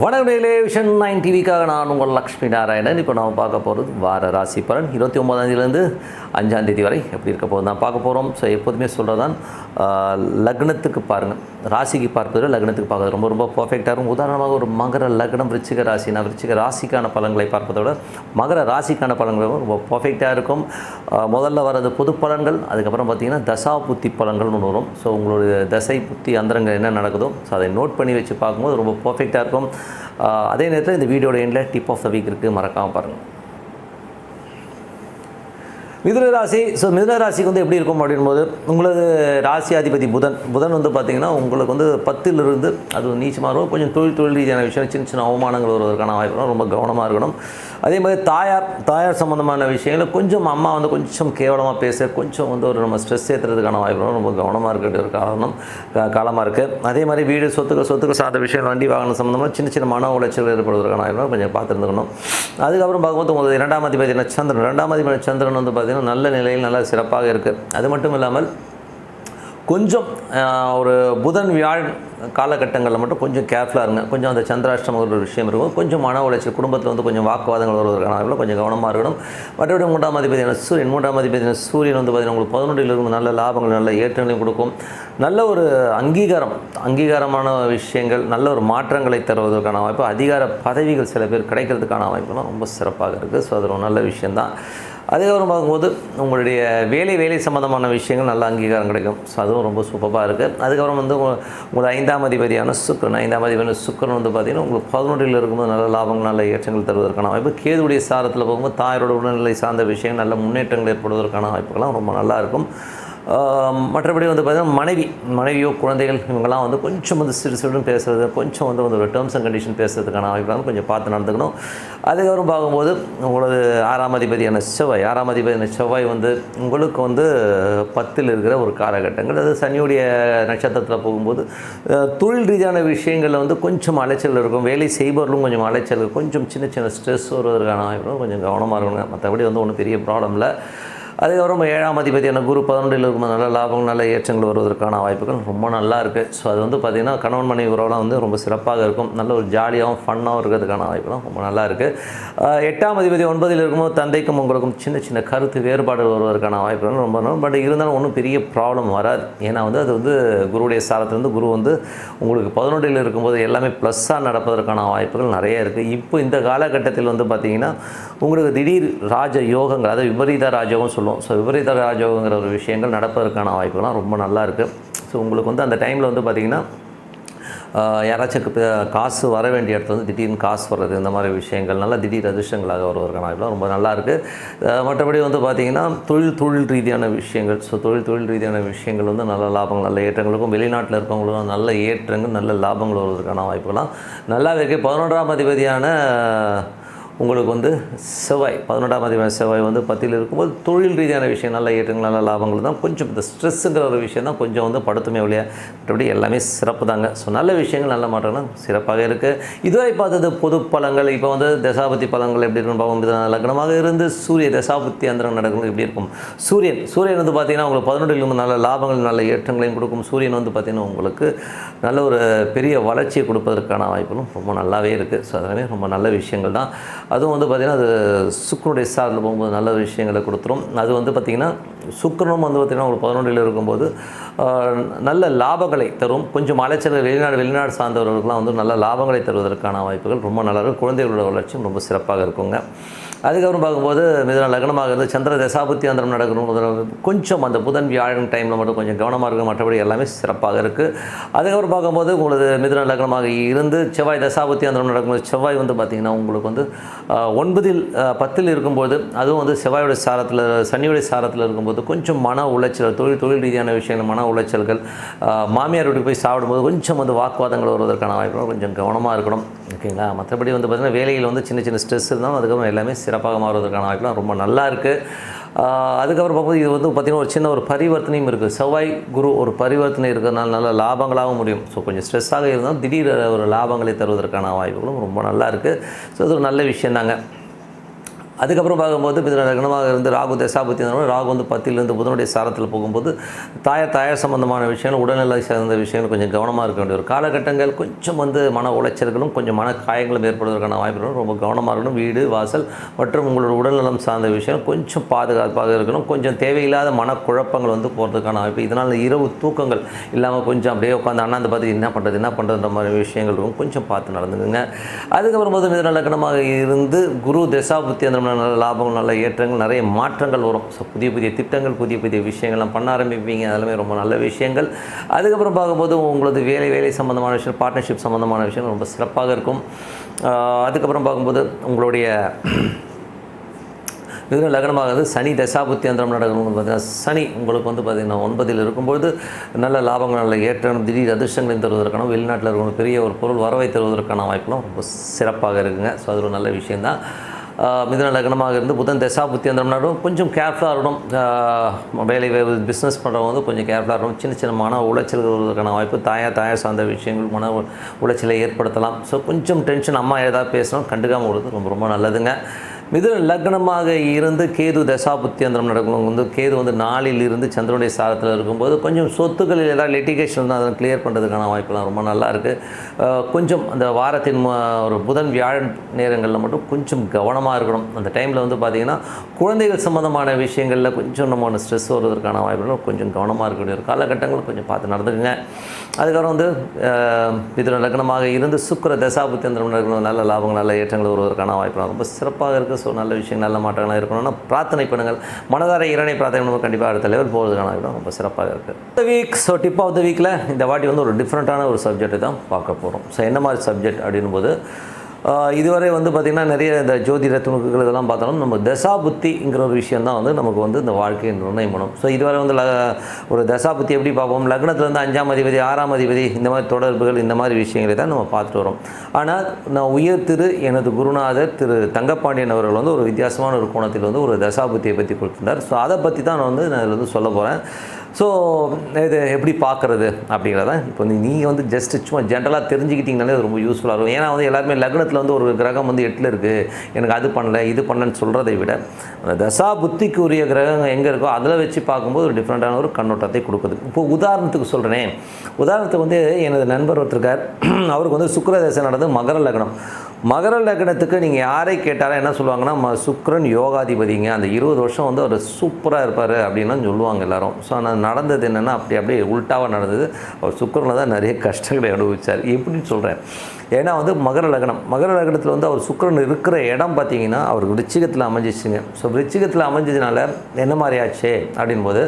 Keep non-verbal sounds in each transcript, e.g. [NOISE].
வணக்கம் vision nine டிவிக்காக நான் உங்கள் லக்ஷ்மி நாராயணன். இப்போ நம்ம பார்க்க போகிறது வார ராசி பலன். இருபத்தி ஒன்பதாந்தேதியிலேருந்து அஞ்சாந்தேதி வரை எப்படி இருக்க போகுது நான் பார்க்க போகிறோம். ஸோ எப்போதுமே சொல்கிறதான் லக்னத்துக்கு பாருங்கள் ராசிக்கு பார்ப்பதோ லக்னத்துக்கு பார்ப்பது ரொம்ப ரொம்ப பர்ஃபெக்டாக இருக்கும். உதாரணமாக ஒரு மகர லக்னம் விருச்சிக ராசினா விருச்சிக ராசிக்கான பலன்களை பார்ப்பதோட மகர ராசிக்கான பலன்கள் ரொம்ப பர்ஃபெக்டாக இருக்கும். முதல்ல வர்றது பொது பலன்கள் அதுக்கப்புறம் பார்த்திங்கன்னா தசா புத்தி பலன்கள்னு ஒன்று வரும். ஸோ உங்களுடைய தசை புத்தி அந்தரங்கள் என்ன நடக்குதோ ஸோ அதை நோட் பண்ணி வச்சு பார்க்கும்போது ரொம்ப பர்ஃபெக்டாக இருக்கும். அதே நேரத்தில் இந்த வீடியோட எண்டில் டிப் ஆஃப் த வீக் இருக்குது மறக்காமல் பாருங்கள் மிதுனராசி ஸோ மிதுனராசிக்கு வந்து எப்படி இருக்கும் அப்படின்போது உங்களது ராசி அதிபதி புதன். புதன் வந்து பார்த்தீங்கன்னா உங்களுக்கு வந்து பத்திலிருந்து அது நீச்சமாக இருக்கும். கொஞ்சம் தொழில் தொழில் ரீதியான விஷயம் சின்ன சின்ன அவமானங்கள் வருவதற்கான வாய்ப்பு ரொம்ப கவனமாக இருக்கணும். அதே மாதிரி தாயார் தாயார் சம்மந்தமான விஷயங்கள் கொஞ்சம் அம்மா வந்து கொஞ்சம் கேவலமாக பேச கொஞ்சம் வந்து ஒரு நம்ம ஸ்ட்ரெஸ் ஏற்றுறதுக்கான வாய்ப்பு ரொம்ப கவனமாக இருக்கிறது ஒரு காரணம் காலமாக இருக்குது அதே மாதிரி வீடு சொத்துக்கள் சொத்துக்கள் சார்ந்த விஷயம் வண்டி வாகனம் சம்மந்தமாக சின்ன சின்ன மன உளைச்சல் ஏற்படுவதற்கான வாய்ப்பு கொஞ்சம் பார்த்துருந்துக்கணும். அதுக்கப்புறம் பார்க்கும்போது உங்களுக்கு இரண்டாம் அதிபதி சந்திரன் ரெண்டாம் அதிபதி சந்திரன் வந்து பார்த்திங்கன்னா நல்ல நிலையில் நல்லா சிறப்பாக இருக்குது அது மட்டும் இல்லாமல் கொஞ்சம் ஒரு புதன் வியாழ் காலகட்டங்களில் மட்டும் கொஞ்சம் கேர்ஃபுல்லாக இருங்க. கொஞ்சம் அந்த சந்திராஷ்டம் ஒரு விஷயம் இருக்கும். கொஞ்சம் மன உளைச்சல் குடும்பத்தில் வந்து கொஞ்சம் வாக்குவாதங்கள் வருவதற்கான கொஞ்சம் கவனமாக இருக்கணும். மற்றபடி மூன்றாம் அதிபதியான சூரியன் மூன்றாம் அதிபதியான சூரியன் வந்து பார்த்திங்கன்னா உங்களுக்கு பதினொன்றில் இருக்கும் நல்ல லாபங்கள் நல்ல ஏற்றங்களையும் கொடுக்கும். நல்ல ஒரு அங்கீகாரம் அங்கீகாரமான விஷயங்கள் நல்ல ஒரு மாற்றங்களை தருவதற்கான வாய்ப்பு அதிகார பதவிகள் சில பேர் கிடைக்கிறதுக்கான வாய்ப்புலாம் ரொம்ப சிறப்பாக இருக்குது ஸோ அது ஒரு நல்ல விஷயந்தான் அதுக்கப்புறம் பார்க்கும்போது உங்களுடைய வேலை வேலை சம்மந்தமான விஷயங்கள் நல்ல அங்கீகாரம் கிடைக்கும். ஸோ அதுவும் ரொம்ப சூப்பராக இருக்குது அதுக்கப்புறம் வந்து உங்கள் ஐந்தாம் அதிபதியான சுக்கரன். ஐந்தாம் அதிபதியான சுக்கரன் வந்து பார்த்திங்கன்னா உங்களுக்கு பதினொன்றில் இருக்கும்போது நல்ல லாபங்கள் நல்ல ஏற்றங்கள் தருவதற்கான வாய்ப்பு கேதுடைய சாரத்தில் போகும்போது தாயாரோட உடல்நிலை சார்ந்த விஷயங்கள் நல்ல முன்னேற்றங்கள் ஏற்படுவதற்கான வாய்ப்புகள்லாம் ரொம்ப நல்லாயிருக்கும் மற்றபடி வந்து பார்த்திங்கன்னா மனைவி மனைவியோ குழந்தைகள் இவங்கெல்லாம் வந்து கொஞ்சம் வந்து சிறு சிறுன்னு பேசுகிறது கொஞ்சம் வந்து வந்து ஒரு டேர்ம்ஸ் அண்ட் கண்டிஷன் பேசுறதுக்கான வாய்ப்பு கொஞ்சம் பார்த்து நடந்துக்கணும். அதுக்கப்புறம் பார்க்கும்போது உங்களது ஆறாம் அதிபதியான செவ்வாய் ஆறாம் அதிபதியான செவ்வாய் வந்து உங்களுக்கு வந்து பத்தில் இருக்கிற ஒரு காலகட்டங்கள். அது சனியுடைய நட்சத்திரத்தில் போகும்போது தொழில் ரீதியான விஷயங்களில் வந்து கொஞ்சம் அலைச்சல் இருக்கும். வேலை செய்பவர்களும் கொஞ்சம் அலைச்சல் இருக்கும். கொஞ்சம் சின்ன சின்ன ஸ்ட்ரெஸ் வருவதற்கான வாய்ப்புகளும் கொஞ்சம் கவனமாக இருக்கணும். மற்றபடி வந்து ஒன்றும் பெரிய ப்ராப்ளம் இல்லை அதுக்கப்புறம் ஏழாம் அதிபதியான குரு பதினொன்றில் இருக்கும் நல்ல லாபங்கள் நல்ல ஏற்றங்கள் வருவதற்கான வாய்ப்புகள் ரொம்ப நல்லா இருக்குது ஸோ அது வந்து பார்த்திங்கன்னா கணவன் மனைவி உறவுலாம் வந்து ரொம்ப சிறப்பாக இருக்கும். நல்ல ஒரு ஜாலியாகவும் ஃபன்னாகவும் இருக்கிறதுக்கான வாய்ப்புலாம் ரொம்ப நல்லா இருக்குது எட்டாம் அதிபதி ஒன்பதில் இருக்கும்போது தந்தைக்கும் உங்களுக்கும் சின்ன சின்ன கருத்து வேறுபாடுகள் வருவதற்கான வாய்ப்புகள் ரொம்ப நல்லா பட் இருந்தாலும் ஒன்றும் பெரிய ப்ராப்ளம் வராது. ஏன்னா வந்து அது வந்து குருவுடைய சாரத்துலேருந்து குரு வந்து உங்களுக்கு பதினொன்றில் இருக்கும்போது எல்லாமே ப்ளஸ்ஸாக நடப்பதற்கான வாய்ப்புகள் நிறைய இருக்குது இப்போ இந்த காலகட்டத்தில் வந்து பார்த்திங்கன்னா உங்களுக்கு திடீர் ராஜ யோகங்கள் அதாவது விபரீத ராஜயோகம் சொல்லுவோம். ஸோ விபரீத ராஜயோகங்கிற ஒரு விஷயங்கள் நடப்பதற்கான வாய்ப்புகள்லாம் ரொம்ப நல்லா இருக்குது ஸோ உங்களுக்கு வந்து அந்த டைமில் வந்து பார்த்திங்கன்னா யாராச்சும் காசு வர வேண்டிய இடத்துல வந்து திடீர்னு காசு வர்றது இந்த மாதிரி விஷயங்கள் நல்லா திடீர் அதிர்ஷ்டங்களாக வருவதற்கான வாய்ப்புலாம் ரொம்ப நல்லா இருக்குது மற்றபடி வந்து பார்த்திங்கன்னா தொழில் தொழில் ரீதியான விஷயங்கள் ஸோ தொழில் தொழில் ரீதியான விஷயங்கள் வந்து நல்ல லாபங்கள் நல்ல ஏற்றங்களுக்கும் வெளிநாட்டில் இருக்கவங்களுக்கும் நல்ல ஏற்றங்கள் நல்ல லாபங்கள் வருவதற்கான வாய்ப்புகள்லாம் நல்லாவே இருக்குது பதினொன்றாம் அதிபதியான உங்களுக்கு வந்து செவ்வாய் பதினெட்டாம் அதிபதி செவ்வாய் வந்து பத்தியில் இருக்கும்போது தொழில் ரீதியான விஷயம் நல்ல ஏற்றங்கள் நல்ல லாபங்கள் தான். கொஞ்சம் இந்த ஸ்ட்ரெஸ்ஸுங்கிற ஒரு விஷயம் தான் கொஞ்சம் வந்து படுத்துமே ஒழிய மற்றபடி எல்லாமே சிறப்பு தாங்க. ஸோ நல்ல விஷயங்கள் நல்ல மாற்றங்கள் சிறப்பாக இருக்குது இதுவரை பார்த்தது பொது பழங்கள் இப்போ வந்து தசாபதி பழங்கள் எப்படி இருக்குன்னு பார்க்கும் லக்னமாக இருந்து சூரிய தசாபத்தி அந்தரம் நடக்கும் எப்படி இருக்கும்? சூரியன் சூரியன் வந்து பார்த்திங்கன்னா உங்களுக்கு பதினொன்றில் நல்ல லாபங்கள் நல்ல ஏற்றங்களையும் கொடுக்கும். சூரியன் வந்து பார்த்திங்கன்னா உங்களுக்கு நல்ல ஒரு பெரிய வளர்ச்சியை கொடுப்பதற்கான வாய்ப்புகளும் ரொம்ப நல்லாவே இருக்குது ஸோ அதனாலே ரொம்ப நல்ல விஷயங்கள் தான். அதுவும் வந்து பார்த்திங்கன்னா அது சுக்கரனுடைய சாரில் போகும்போது நல்ல விஷயங்களை கொடுத்துரும். அது வந்து பார்த்திங்கன்னா சுக்கரனும் வந்து பார்த்திங்கன்னா ஒரு பதினொன்றில் இருக்கும்போது நல்ல லாபங்களை தரும். கொஞ்சம் அலைச்சல் வெளிநாடு வெளிநாடு சார்ந்தவர்களுக்கெல்லாம் வந்து நல்ல லாபங்களை தருவதற்கான வாய்ப்புகள் ரொம்ப நல்லா இருக்கும். குழந்தைகளோட வளர்ச்சியும் ரொம்ப சிறப்பாக இருக்குங்க. அதுக்கப்புறம் பார்க்கும்போது மிதன லக்னமாக இருந்து சந்திர தசாபுத்தி அந்தரம் நடக்கணும். கொஞ்சம் அந்த புதன் வியாழன் டைமில் மட்டும் கொஞ்சம் கவனமாக இருக்கும் மற்றபடி எல்லாமே சிறப்பாக இருக்குது அதுக்கப்புறம் பார்க்கும்போது உங்களது மிதன லக்னமாக இருந்து செவ்வாய் தசாபுத்தி அந்தரம் நடக்கும்போது செவ்வாய் வந்து பார்த்திங்கன்னா உங்களுக்கு வந்து ஒன்பதில் பத்தில் இருக்கும்போது அதுவும் வந்து செவ்வாயோட சாரத்தில் சனியோடைய சாரத்தில் இருக்கும்போது கொஞ்சம் மன உளைச்சல் தொழில் தொழில் ரீதியான விஷயங்கள் மன உளைச்சல்கள் மாமியார் வீட்டுக்கு போய் சாப்பிடும்போது கொஞ்சம் வந்து வாக்குவாதங்கள் வருவதற்கான வாய்ப்புகள் கொஞ்சம் கவனமாக இருக்கணும். ஓகேங்களா? மற்றபடி வந்து பார்த்திங்கன்னா வேலையில் வந்து சின்ன சின்ன ஸ்ட்ரெஸ் இருந்தாலும் அதுக்கப்புறம் எல்லாமே சிறப்பாக மாறுவதற்கான வாய்ப்புலாம் ரொம்ப நல்லா இருக்குது அதுக்கப்புறம் பார்க்கும்போது இது வந்து பார்த்திங்கன்னா ஒரு சின்ன ஒரு பரிவர்த்தனையும் இருக்குது செவ்வாய் குரு ஒரு பரிவர்த்தனை இருக்கிறதுனால நல்ல லாபங்களாகவும் முடியும். ஸோ கொஞ்சம் ஸ்ட்ரெஸ்ஸாக இருந்தால் திடீர் ஒரு லாபங்களை தருவதற்கான வாய்ப்புகளும் ரொம்ப நல்லா இருக்குது ஸோ இது ஒரு நல்ல விஷயம் தாங்க அதுக்கப்புறம் பார்க்கும்போது மிதுன லக்னமாக இருந்து ராகு தசாபுத்தி ராகு வந்து பத்திலிருந்து புதனுடைய சாரத்தில் போகும்போது தாயார் தாயார் சம்பந்தமான விஷயங்கள் உடல்நிலை சார்ந்த விஷயங்கள் கொஞ்சம் கவனமாக இருக்க வேண்டிய ஒரு காலகட்டங்கள். கொஞ்சம் வந்து மன உளைச்சல்களும் கொஞ்சம் மன காயங்களும் ஏற்படுவதற்கான வாய்ப்புகளும் ரொம்ப கவனமாக இருக்கணும். வீடு வாசல் மற்றும் உங்களோட உடல்நலம் சார்ந்த விஷயம் கொஞ்சம் பாதுகாப்பாக இருக்கணும். கொஞ்சம் தேவையில்லாத மனக்குழப்பங்கள் வந்து போகிறதுக்கான வாய்ப்பு. இதனால் இரவு தூக்கங்கள் இல்லாமல் கொஞ்சம் அப்படியே உட்காந்து அண்ணாந்து பார்த்து என்ன பண்ணுறது என்ன பண்ணுறதுன்ற மாதிரி விஷயங்கள் கொஞ்சம் பார்த்து நடந்துக்குங்க. அதுக்கப்புறம் போது மிதுன லக்னமாக இருந்து குரு தசாபுத்தி அந்த நல்ல லாபங்கள் நல்ல ஏற்றங்கள் நிறைய மாற்றங்கள் வரும். ஸோ புதிய புதிய திட்டங்கள் புதிய புதிய விஷயங்கள்லாம் பண்ண ஆரம்பிப்பீங்க. அதெல்லாமே ரொம்ப நல்ல விஷயங்கள். அதுக்கப்புறம் பார்க்கும்போது உங்களது வேலை வேலை சம்மந்தமான விஷயம் பார்ட்னர்ஷிப் சம்மந்தமான விஷயம் ரொம்ப சிறப்பாக இருக்கும். அதுக்கப்புறம் பார்க்கும்போது உங்களுடைய மிதுன லக்னமாகிறது சனி தசாபுத்தி அந்தரம் நடக்கணும். பார்த்தீங்கன்னா சனி உங்களுக்கு வந்து பார்த்திங்கன்னா ஒன்பதில் இருக்கும்போது நல்ல லாபங்கள் நல்ல ஏற்றம் திடீர் அதிர்ஷ்டங்களையும் தருவதற்கான வெளிநாட்டில் இருக்கணும் பெரிய ஒரு பொருள் வரவை தருவதற்கான வாய்ப்புலாம் ரொம்ப சிறப்பாக இருக்குங்க. ஸோ அது ஒரு நல்ல விஷயந்தான் மிதுன லக்னமாக இருந்து புதன் தசாபுத்தி அந்தரம் நடும் கொஞ்சம் கேர்ஃபுல்லாக இருக்கணும் வேலை பிஸ்னஸ் பண்ணுறவங்க வந்து கொஞ்சம் கேர்ஃபுல்லாக இருக்கணும் சின்ன சின்ன மன உளைச்சல்களுக்கான வருவதற்கான வாய்ப்பு தாயா தாயா சார்ந்த விஷயங்கள் மன உளைச்சலை ஏற்படுத்தலாம். ஸோ கொஞ்சம் டென்ஷன் அம்மா ஏதாவது பேசணும் கண்டுக்காமல் விடுறது ரொம்ப ரொம்ப நல்லதுங்க. மிதுன லக்னமாக இருந்து கேது தசாபுத்தியந்திரம் நடக்கும். வந்து கேது வந்து நாளில் இருந்து சந்திரனுடைய சாரத்தில் இருக்கும்போது கொஞ்சம் சொத்துக்களில் ஏதாவது லிட்டிகேஷன் தான் அதை கிளியர் பண்ணுறதுக்கான வாய்ப்பெல்லாம் ரொம்ப நல்லா இருக்குது கொஞ்சம் அந்த வாரத்தின் ஒரு புதன் வியாழன் நேரங்களில் மட்டும் கொஞ்சம் கவனமாக இருக்கணும். அந்த டைமில் வந்து பார்த்திங்கன்னா குழந்தைகள் சம்மந்தமான விஷயங்களில் கொஞ்சம் நம்ம ஸ்ட்ரெஸ் வருவதற்கான வாய்ப்புகள் கொஞ்சம் கவனமாக இருக்க வேண்டிய ஒரு காலகட்டங்கள் கொஞ்சம் பார்த்து நடந்துக்குங்க. அதுக்கப்புறம் வந்து இதில் லக்னமாக இருந்து சுக்கிர தசாபுத்தியந்திரம் நடக்கணும் நல்ல லாபங்கள் நல்ல ஏற்றங்கள் வருவதற்கான வாய்ப்பு ரொம்ப சிறப்பாக இருக்குது ஸோ நல்ல விஷயம் நல்ல மாற்றங்களாக இருக்கணும்னா பிரார்த்தனை பண்ணுங்கள். மனதார இரணை பிரார்த்தனை பண்ணும்போது கண்டிப்பாக அடுத்த லெவல் போகிறதுக்கான வாய்ப்பு ரொம்ப சிறப்பாக இருக்குது இந்த week so tip of the வீக்கில் இந்த வாட்டி வந்து ஒரு டிஃப்ரெண்ட்டான ஒரு சப்ஜெக்ட்டை தான் பார்க்க போகிறோம் ஸோ என்ன மாதிரி சப்ஜெக்ட் அப்படின்னும் போது இதுவரை வந்து பார்த்திங்கன்னா நிறைய இந்த ஜோதிட துணுக்குகள் இதெல்லாம் பார்த்தாலும் நம்ம தசாபுத்திங்கிற ஒரு விஷயம் தான் வந்து நமக்கு வந்து இந்த வாழ்க்கையை நிர்ணயம் பண்ணும் ஸோ இதுவரை வந்து ல ஒரு தசாபுத்தி எப்படி பார்ப்போம்? லக்னத்தில் வந்து அஞ்சாம் அதிபதி ஆறாம் அதிபதி இந்த மாதிரி தொடர்புகள் இந்த மாதிரி விஷயங்களை தான் நம்ம பார்த்துட்டு வரோம். ஆனால் நான் உயர் திரு எனது குருநாதர் திரு தங்கப்பாண்டியன் அவர்கள் வந்து ஒரு வித்தியாசமான ஒரு கோணத்தில் வந்து ஒரு தசாபுத்தியை பற்றி கொடுத்துருந்தார். ஸோ அதை பற்றி தான் நான் வந்து நான் இதில் வந்து சொல்ல போகிறேன் ஸோ இது எப்படி பார்க்குறது அப்படிங்கிறத இப்போ நீங்கள் வந்து ஜஸ்ட் சும்மா ஜென்ரலாக தெரிஞ்சுக்கிட்டிங்கனாலே அது ரொம்ப யூஸ்ஃபுல்லாக இருக்கும். ஏன்னா வந்து எல்லாருமே லக்னத்தில் வந்து ஒரு கிரகம் வந்து எட்டில் இருக்குது எனக்கு அது பண்ணல இது பண்ணலன்னு சொல்கிறதை விட அந்த தசா புத்திக்கு உரிய கிரகம் எங்கே இருக்கோ அதில் வச்சு பார்க்கும்போது ஒரு டிஃப்ரெண்ட்டான ஒரு கண்ணோட்டத்தை கொடுக்குது. இப்போ உதாரணத்துக்கு சொல்கிறேனே உதாரணத்துக்கு வந்து எனது நண்பர் ஒருத்தருக்கார் [CLEARS THROAT] அவருக்கு வந்து சுக்கரதேசம் நடந்தது நடந்து மகர லக்னம். மகர லக்னத்துக்கு நீங்கள் யாரை கேட்டாலும் என்ன சொல்லுவாங்கன்னா ம யோகாதிபதிங்க. அந்த இருபது வருஷம் வந்து அவர் சூப்பராக இருப்பார் அப்படின்லாம் சொல்லுவாங்க எல்லாரும். ஸோ ஆனால் நடந்தது என்னென்னா அப்படி அப்படியே உல்ட்டாவாக நடந்தது. அவர் சுக்கிரனில் தான் நிறைய கஷ்டங்களை அனுபவிச்சார். எப்படின்னு சொல்கிறேன் ஏன்னா வந்து மகர லக்னம். மகர லக்னத்தில் வந்து அவர் சுக்கரன் இருக்கிற இடம் பார்த்தீங்கன்னா அவர் விருச்சிகத்தில் அமைஞ்சிச்சுங்க. ஸோ விருச்சிகத்தில் அமைஞ்சதுனால என்ன மாதிரி ஆச்சு? அப்படின்போது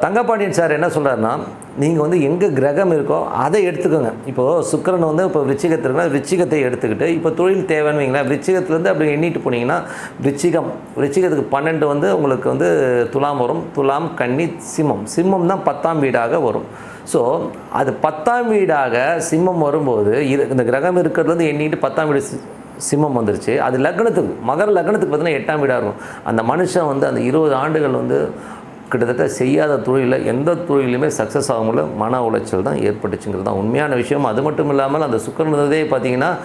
தங்கப்பாண்டியன் சார் என்ன சொல்கிறாருன்னா நீங்கள் வந்து எங்கே கிரகம் இருக்கோ அதை எடுத்துக்கோங்க. இப்போது சுக்கரன் வந்து இப்போ விருச்சிகத்தில் இருக்குன்னா விருச்சிகத்தை எடுத்துக்கிட்டு இப்போ தொழில் தேவைன்னு வைங்களேன் விருச்சிகத்துலேருந்து அப்படி எண்ணிட்டு போனீங்கன்னா விருச்சிகம் விருச்சிகத்துக்கு பன்னெண்டு வந்து உங்களுக்கு வந்து துலாம் வரும். துலாம் கன்னி சிம்மம். சிம்மம் தான் பத்தாம் வீடாக வரும். ஸோ அது பத்தாம் வீடாக சிம்மம் வரும்போது இது இந்த கிரகம் இருக்கிறதுலேருந்து எண்ணிட்டு பத்தாம் வீடு சி- சிம்மம் வந்துருச்சு. அது லக்னத்துக்கு மகர லக்னத்துக்கு பார்த்தீங்கன்னா எட்டாம் வீடாக இருக்கும். அந்த மனுஷன் வந்து அந்த இருபது ஆண்டுகள் வந்து கிட்டத்தட்ட செய்யாத தொழிலில் எந்த தொழிலுமே சக்ஸஸ் ஆக மன உளைச்சல் தான் ஏற்பட்டுச்சுங்கிறது தான் உண்மையான விஷயம். அது மட்டும் இல்லாமல் அந்த சுக்கரனதே பார்த்தீங்கன்னா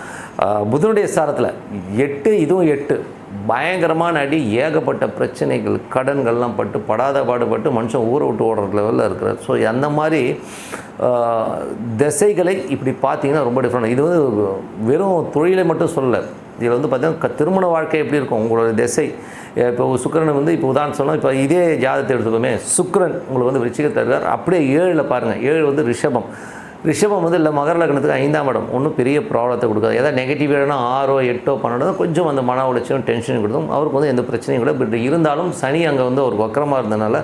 புதனுடைய சாரத்தில் எட்டு இதுவும் எட்டு. பயங்கரமான அடி ஏகப்பட்ட பிரச்சனைகள் கடன்கள்லாம் பட்டு படாத பாடுபட்டு மனுஷன் ஊரை விட்டு ஓடுற லெவலில் இருக்கிறார். ஸோ அந்த மாதிரி திசைகளை இப்படி பார்த்தீங்கன்னா ரொம்ப டிஃப்ரெண்ட் இது வந்து வெறும் தொழிலை மட்டும் சொல்லலை. இதில் வந்து பார்த்திங்கன்னா க- திருமண வாழ்க்கை எப்படி இருக்கும்? உங்களோட திசை. இப்போ சுக்கரன் வந்து இப்போ உதாரணம் சொன்னால் இப்போ இதே ஜாதத்தை எடுத்துக்கோமே. சுக்கரன் உங்களுக்கு வந்து விருச்சிகத்தை இருக்கார் அப்படியே ஏழில் பாருங்கள் ஏழு வந்து ரிஷபம். ரிஷபம் வந்து இல்லை மகர லக்னத்துக்கு ஐந்தாம் இடம். ஒன்றும் பெரிய ப்ராப்ளத்தை கொடுக்காது. ஏதாவது நெகட்டிவ் இடம்னா ஆறோ எட்டோ பன்னெண்டோ கொஞ்சம் அந்த மன உளைச்சலும் டென்ஷன் கொடுக்கும். அவருக்கு வந்து எந்த பிரச்சனையும் கூட பட் இருந்தாலும் சனி அங்கே வந்து ஒரு வக்கரமாக இருந்தனால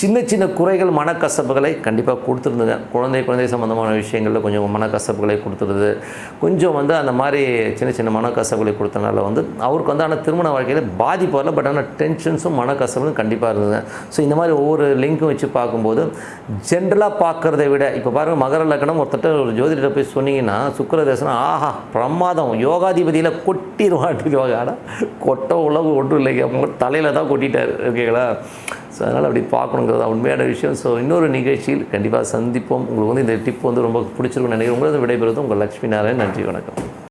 சின்ன சின்ன குறைகள் மனக்கசப்புகளை கண்டிப்பாக கொடுத்துருந்தது. குழந்தை குழந்தை சம்மந்தமான விஷயங்களில் கொஞ்சம் மனக்கசப்புகளை கொடுத்துருது கொஞ்சம் வந்து அந்த மாதிரி சின்ன சின்ன மனக்கசப்புகளை கொடுத்தனால வந்து அவருக்கு வந்து ஆனால் திருமண வாழ்க்கையில் பாதிப்பு வரல. பட் ஆனால் டென்ஷன்ஸும் மனக்கசப்பும் கண்டிப்பாக இருந்தது. ஸோ இந்த மாதிரி ஒவ்வொரு லிங்க்கும் வச்சு பார்க்கும்போது ஜென்ரலாக பார்க்குறதை விட இப்போ பாருங்கள் மகர லக்னம் ஒருத்தட்ட ஒரு ஜோதிடத்தை போய் சொன்னீங்கன்னா சுக்கிரதேசனம் ஆஹா பிரமாதம். யோகாதிபதியில் கொட்டிடுவாட்டிடுவாங்க ஆனால் கொட்ட உலகம் ஒன்றும் இல்லைங்க. தலையில் தான் கொட்டிட்டார். ஓகேங்களா? ஸோ அதனால் அப்படி பார்க்கணுங்கிறது உண்மையான விஷயம். ஸோ இன்னொரு நிகழ்ச்சியில் கண்டிப்பாக சந்திப்போம். உங்களுக்கு வந்து இந்த டிப் வந்து ரொம்ப பிடிச்சிருக்கும்னு நினைக்கிறேன். உங்களது விடைபெறுவது உங்கள் லக்ஷ்மி நாராயண் நன்றி வணக்கம்.